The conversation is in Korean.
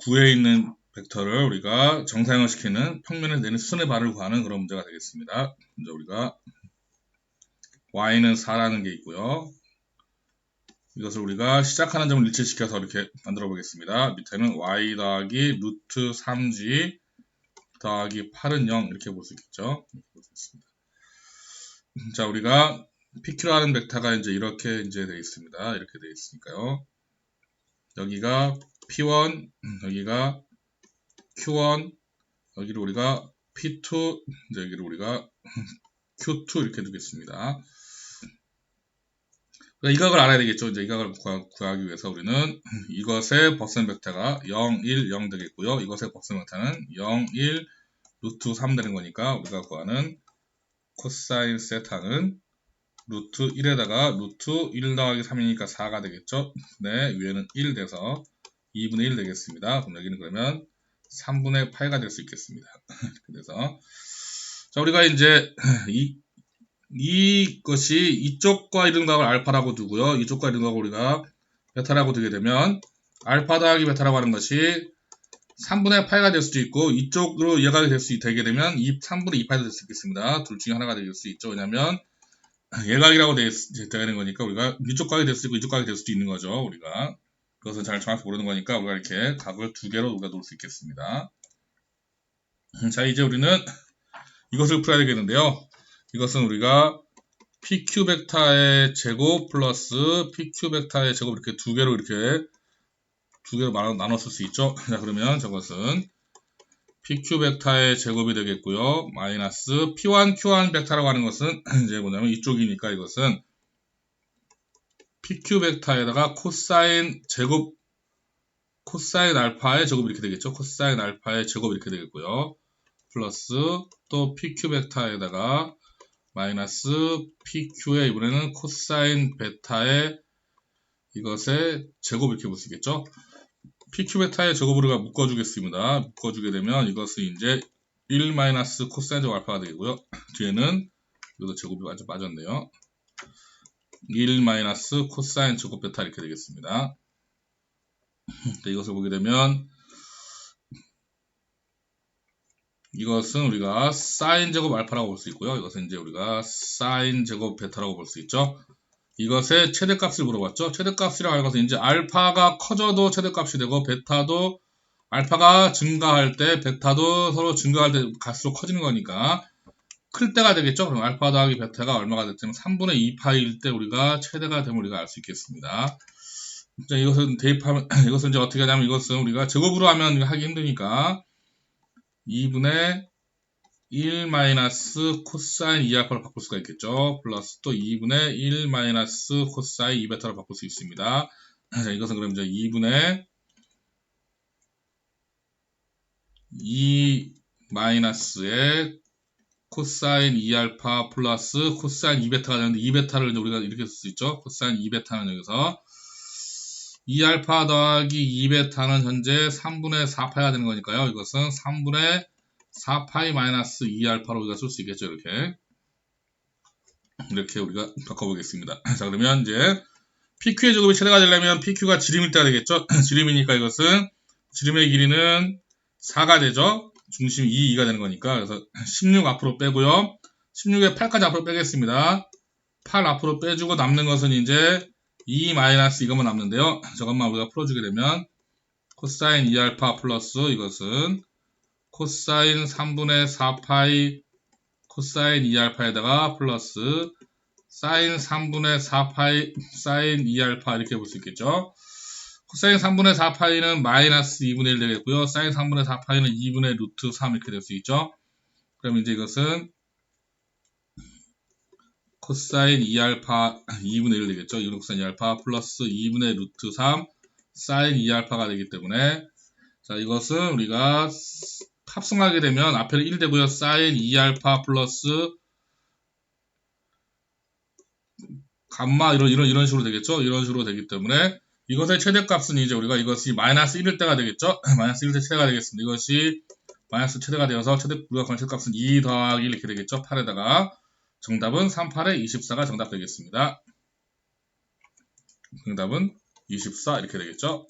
구에 있는 벡터를 우리가 정사형화시키는 평면에 내는 수선의 발을 구하는 그런 문제가 되겠습니다. 먼저 우리가 y는 4라는 게 있고요. 이것을 우리가 시작하는 점을 일치시켜서 이렇게 만들어 보겠습니다. 밑에는 y 더하기 루트 3g 더하기 8은 0 이렇게 볼 수 있겠죠. 이렇게 볼수 있습니다. 자, 우리가 PQ라는 벡터가 이제 이렇게 이제 되어 있습니다. 이렇게 되어 있으니까요. 여기가 P1, 여기가 Q1, 여기를 우리가 P2, 여기를 우리가 Q2 이렇게 두겠습니다. 그러니까 이 각을 알아야 되겠죠. 이제 이 각을 구하, 기 위해서 우리는 이것의 버선 벡터가 0, 1, 0 되겠고요. 이것의 버선 벡터는 0, 1, 루트 3 되는 거니까 우리가 구하는 코사인 세타는 루트 1에다가 루트 1 더하기 3이니까 4가 되겠죠. 네, 위에는 1 돼서 2분의 1 되겠습니다. 그럼 여기는 그러면 3분의 8가 될 수 있겠습니다. 그래서 자 우리가 이제 이 이것이 이쪽과 이등각을 알파라고 두고요. 이쪽과 이등각을 우리가 베타라고 두게 되면 알파 더하기 베타라고 하는 것이 3분의 8가 될 수도 있고 이쪽으로 예각이 될 수 되게 되면 3분의 2파이 될수 있겠습니다. 둘 중에 하나가 될 수 있죠. 왜냐하면 예각이라고 되는 거니까 우리가 이쪽 각이 될 수도 있고 이쪽 각이 될 수도 있는 거죠. 우리가 그것은 잘 정확히 모르는 거니까 우리가 이렇게 각을 두 개로 우리가 놓을 수 있겠습니다. 자 이제 우리는 이것을 풀어야 되겠는데요. 이것은 우리가 PQ 벡터의 제곱 플러스 PQ 벡터의 제곱 이렇게 두 개로 이렇게 두 개로 나눴 을 수 있죠. 자 그러면 저것은 PQ 벡터의 제곱이 되겠고요. 마이너스 P1, Q1 벡터라고 하는 것은 이제 뭐냐면 이쪽이니까 이것은 PQ 벡터에다가 코사인 제곱 코사인 알파의 제곱 이렇게 되겠죠. 코사인 알파의 제곱 이렇게 되겠고요. 플러스 또 PQ 벡터에다가 마이너스 PQ의 이번에는 코사인 베타의 이것의 제곱 이렇게 보시겠죠? PQ 베타의 우리가 묶어주겠습니다. 묶어주게 되면 이것은 이제 1 마이너스 코사인 제곱 알파가 되고요. 뒤에는 이것도 제곱이 완전 빠졌네요. 1 마이너스 코사인 제곱 베타 이렇게 되겠습니다. 이것을 보게 되면 이것은 우리가 사인 제곱 알파라고 볼 수 있고요. 이것은 이제 우리가 사인 제곱 베타라고 볼 수 있죠. 이것의 최대값을 물어봤죠. 최대값이라고 하는 것은 이제 알파가 커져도 최대값이 되고 베타도 알파가 증가할 때 베타도 서로 증가할 때 갈수록 커지는 거니까 클 때가 되겠죠. 그럼 알파 더하기 베타가 얼마가 됐냐면 3분의 2파일 때 우리가 최대가 되면 우리가 알 수 있겠습니다. 자, 이것은 대입하면 이것은 이제 어떻게 하냐면 이것은 우리가 제곱으로 하면 하기 힘드니까 2분의 1 마이너스 코사인 2알파로 바꿀 수가 있겠죠. 플러스 또 2분의 1 마이너스 코사인 2베타로 바꿀 수 있습니다. 자, 이것은 그럼 이제 2분의 2 마이너스의 코사인 2알파 플러스 코사인 2베타가 되는데 2베타를 우리가 이렇게 쓸 수 있죠. 코사인 2베타는 여기서 2알파 더하기 2베타는 현재 3분의 4파이가 되는 거니까요. 이것은 3분의 4파이 마이너스 2알파로 우리가 쓸 수 있겠죠. 이렇게. 이렇게 우리가 바꿔보겠습니다. 자, 그러면 이제 PQ의 제곱이 최대가 되려면 PQ가 지름일 때가 되겠죠. 지름이니까 이것은 지름의 길이는 4가 되죠. 중심 2, 2가 되는 거니까. 그래서 16 앞으로 빼고요. 16에 8까지 앞으로 빼겠습니다. 8 앞으로 빼주고 남는 것은 이제 2 마이너스 이것만 남는데요. 저것만 우리가 풀어주게 되면 코사인 2알파 플러스 이것은 코사인 3분의 4파이 코사인 2알파에다가 플러스 사인 3분의 4파이 사인 2알파 이렇게 볼 수 있겠죠. 코사인 3분의 4파이는 마이너스 2분의 1 되겠고요. 사인 3분의 4파이는 2분의 루트 3 이렇게 될 수 있죠. 그럼 이제 이것은 코사인 2알파 2분의 1 되겠죠. 2분의 코사인 2알파 플러스 2분의 루트 3 사인 2알파가 되기 때문에 자 이것은 우리가 합성하게 되면 앞에는 1 되고요. 사인 2알파 플러스 감마 이런 이런 이런 식으로 되겠죠. 이런 식으로 되기 때문에 이것의 최대값은 이제 우리가 이것이 마이너스 1일 때가 되겠죠. 마이너스 1일 때 최대가 되겠습니다. 이것이 마이너스 최대가 되어서 최대 우리가 구할 최대값은 2 더하기 1 이렇게 되겠죠. 8에다가 정답은 38에 24가 정답 되겠습니다. 정답은 24 이렇게 되겠죠.